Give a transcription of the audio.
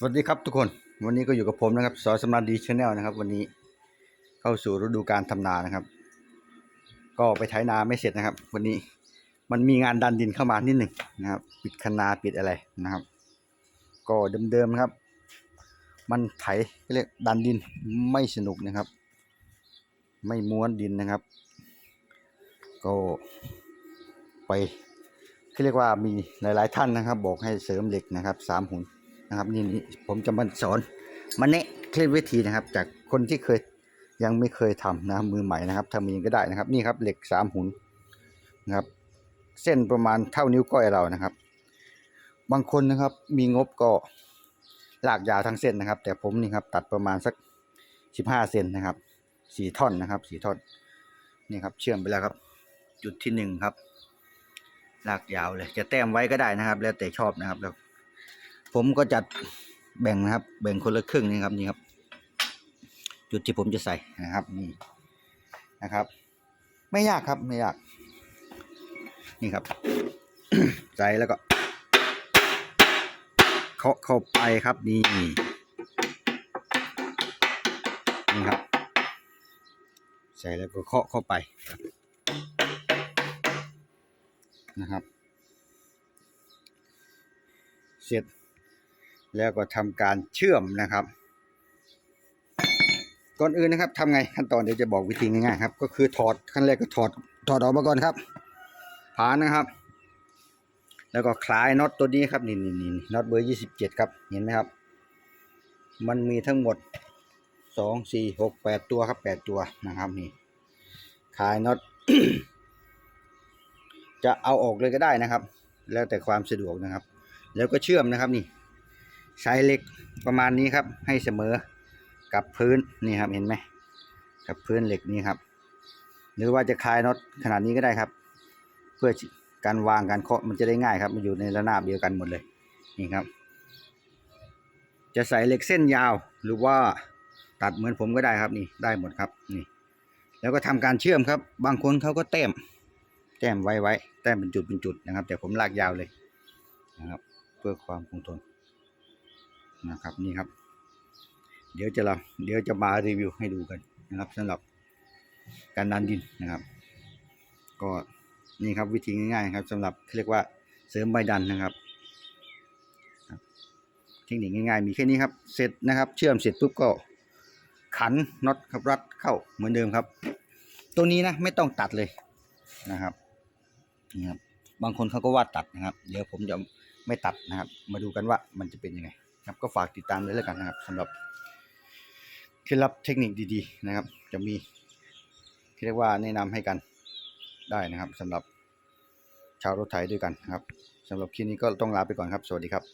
สวัสดีครับทุกคนวันนี้ก็อยู่กับผมนะครับสอสำนันดีชาแนลนะครับ วันนี้เข้าสู่ฤดูการทำนานะครับ ก็ไปไถนาไม่เสร็จนะครับ วันนี้มันมีงานดันดินเข้ามานิดหนึ่งนะครับ ปิดคนาปิดอะไรนะครับ ก็เดิมๆครับ มันไถเรียกดันดินไม่สนุกนะครับ ไม่ม้วนดินนะครับ ก็ไปที่เรียกว่ามีหลาย ๆ ท่านนะครับ บอกให้เสริมเหล็กนะครับสามหุ่น นะครับนี่นี่ผมจะมาสอนมาแนะเคล็ดวิธีนะครับ จากคนที่เคยยังไม่เคยทำนะครับมือใหม่นะครับทำเองก็ได้นะครับ นี่ครับเหล็กสามหุนนะครับ เส้นประมาณเท่านิ้วก้อยเรานะครับ บางคนนะครับมีงบก็ลากยาวทั้งเส้นนะครับ แต่ผมนี่ครับตัดประมาณสักสิบห้าเซนนะครับสี่ท่อนนะครับสี่ท่อนนี่ครับเชื่อมไปแล้วครับ จุดที่หนึ่งครับลากยาวเลย จะแต้มไว้ก็ได้นะครับ แล้วแต่ชอบนะครับแล้ว ผมก็จัดแบ่งนะครับ แบ่งคนละครึ่งนี่ครับนี่ครับ จุดที่ผมจะใส่นะครับนี่นะครับ ไม่ยากครับไม่ยาก นี่ครับ ใส่แล้วก็เคาะเข้าไปครับนี่นี่ครับ ใส่แล้วก็เคาะเข้าไปนะครับ เสร็จ แล้วก็ทำการเชื่อมนะครับ ก่อนอื่นนะครับทำไงขั้นตอนเดี๋ยวจะบอกวิธีง่ายๆครับ ก็คือถอดขั้นแรกก็ถอดถอดออกมาก่อนครับผ่านนะครับ แล้วก็คลายน็อตตัวนี้ครับนี่นี่นี่น็อตเบอร์ยี่สิบเจ็ดครับเห็นไหมครับ มันมีทั้งหมดสองสี่หกแปดตัวครับแปดตัวนะครับนี่คลายน็อตจะเอาออกเลยก็ได้นะครับ แล้วแต่ความสะดวกนะครับ แล้วก็เชื่อมนะครับนี่ ใช้เหล็กประมาณนี้ครับ ให้เสมอกับพื้นนี่ครับเห็นไหมกับพื้นเหล็กนี้ครับ หรือว่าจะคลายน็อตขนาดนี้ก็ได้ครับ เพื่อการวางการเคาะมันจะได้ง่ายครับ มันอยู่ในระนาบเดียวกันหมดเลยนี่ครับ จะใส่เหล็กเส้นยาว หรือว่าตัดเหมือนผมก็ได้ครับนี่ได้หมดครับนี่ แล้วก็ทำการเชื่อมครับ บางคนเขาก็แต้ม แต้มไว้ไว้แต้มเป็นจุดเป็นจุดนะครับ แต่ผมลากยาวเลยนะครับ เพื่อความคงทน นะครับนี่ครับ เดี๋ยวจะเราเดี๋ยวจะมารีวิวให้ดูกันนะครับสำหรับการดันดินนะครับ ก็นี่ครับวิธีง่ายๆครับสำหรับเรียกว่าเสริมใบดันนะครับครับเทคนิคง่ายๆมีแค่นี้ครับเสร็จนะครับ เชื่อมเสร็จปุ๊บก็ขันน็อตครับรัดเข้าเหมือนเดิมครับ ตัวนี้นะไม่ต้องตัดเลยนะครับนี่ครับบางคนเขาก็ว่าตัดนะครับ เดี๋ยวผมจะไม่ตัดนะครับ มาดูกันว่ามันจะเป็นยังไง ครับก็ฝากติดตามเลยแล้วกันนะครับสำหรับเคล็ดลับเทคนิคดีๆนะครับ จะมีเรียกว่าแนะนำให้กันได้นะครับสำหรับชาวรถไถด้วยกันนะครับสำหรับคลิปนี้ก็ต้องลาไปก่อนครับ สวัสดีครับ